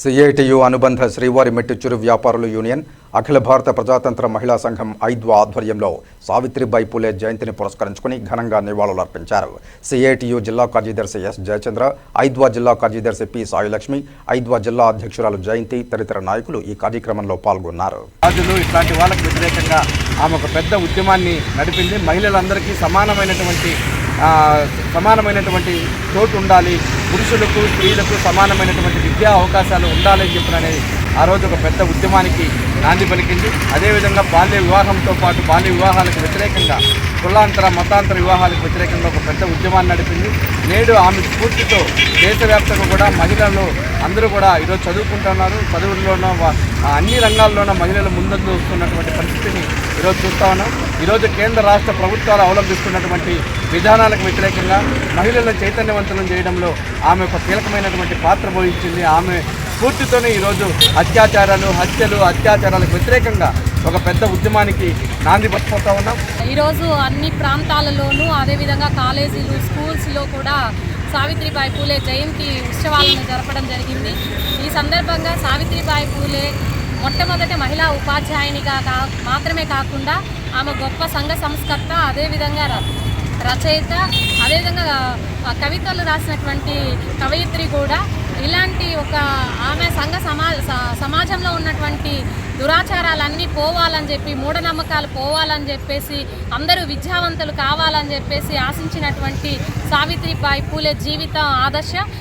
CITU అనుబంధ శ్రీవారి మెట్టుచురు వ్యాపారుల యూనియన్ అఖిల భారత ప్రజాతంత్ర మహిళా సంఘం ఐద్వా ఆధ్వర్యంలో సావిత్రిబాయి పూలే జయంతిని పురస్కరించుకుని ఘనంగా నివాళులర్పించారు. సిఐటియు జిల్లా కార్యదర్శి ఎస్ జయచంద్ర ఐద్వా జిల్లా కార్యదర్శి పి సాయిలక్ష్మి ఐద్వా జిల్లా అధ్యక్షురాలు జయంతి తదితర నాయకులు ఈ కార్యక్రమంలో పాల్గొన్నారు. ఇట్లాంటి వాళ్ళకు వ్యతిరేకంగా ఆమె ఒక పెద్ద ఉద్యమాన్ని నడిపింది. మహిళలందరికీ సమానమైనటువంటి సమానమైనటువంటి చోటు ఉండాలి. పురుషులకు స్త్రీలకు సమానమైనటువంటి విద్యా అవకాశాలు ఉండాలని చెప్పిననేది ఆ రోజు ఒక పెద్ద ఉద్యమానికి నాంది పలికింది. అదేవిధంగా బాల్య వివాహంతో పాటు బాల్య వివాహాలకు వ్యతిరేకంగా కులాంతర మతాంతర వివాహాలకు వ్యతిరేకంగా ఒక పెద్ద ఉద్యమాన్ని నడిపింది. నేడు ఆమె స్ఫూర్తితో దేశవ్యాప్తంగా కూడా మహిళలు అందరూ కూడా ఈరోజు చదువుకుంటున్నారు. చదువుల్లోనూ అన్ని రంగాల్లోనూ మహిళలు ముందంజ వస్తున్నటువంటి పరిస్థితిని ఈరోజు చూస్తా ఉన్నాం. ఈరోజు కేంద్ర రాష్ట్ర ప్రభుత్వాలు అవలంబిస్తున్నటువంటి విధానాలకు వ్యతిరేకంగా మహిళలను చైతన్యవంతులను చేయడంలో ఆమె ఒక కీలకమైనటువంటి పాత్ర పోషించింది. ఆమె స్ఫూర్తితోనే ఈరోజు అత్యాచారాలు హత్యలు అత్యాచారాలకు వ్యతిరేకంగా ఒక పెద్ద ఉద్యమానికి నాంది పడిపోతా ఉన్నాం. ఈరోజు అన్ని ప్రాంతాలలోనూ అదేవిధంగా కాలేజీలు స్కూల్స్లో కూడా సావిత్రిబాయి పూలే జయంతి ఉత్సవాలను జరపడం జరిగింది. ఈ సందర్భంగా సావిత్రిబాయి పూలే మొట్టమొదటి మహిళా ఉపాధ్యాయునిగా కా మాత్రమే కాకుండా ఆమె గొప్ప సంఘ సంస్కర్త అదేవిధంగా రచయిత అదేవిధంగా కవితలు రాసినటువంటి కవయిత్రి కూడా ఇలాంటి ఒక ఆమె సంఘ సమా సమాజంలో ఉన్నటువంటి దురాచారాలన్నీ పోవాలని చెప్పి మూఢనమ్మకాలు పోవాలని చెప్పేసి అందరూ విద్యావంతులు కావాలని చెప్పేసి ఆశించినటువంటి సావిత్రిబాయి పూలే జీవితం ఆదర్శ.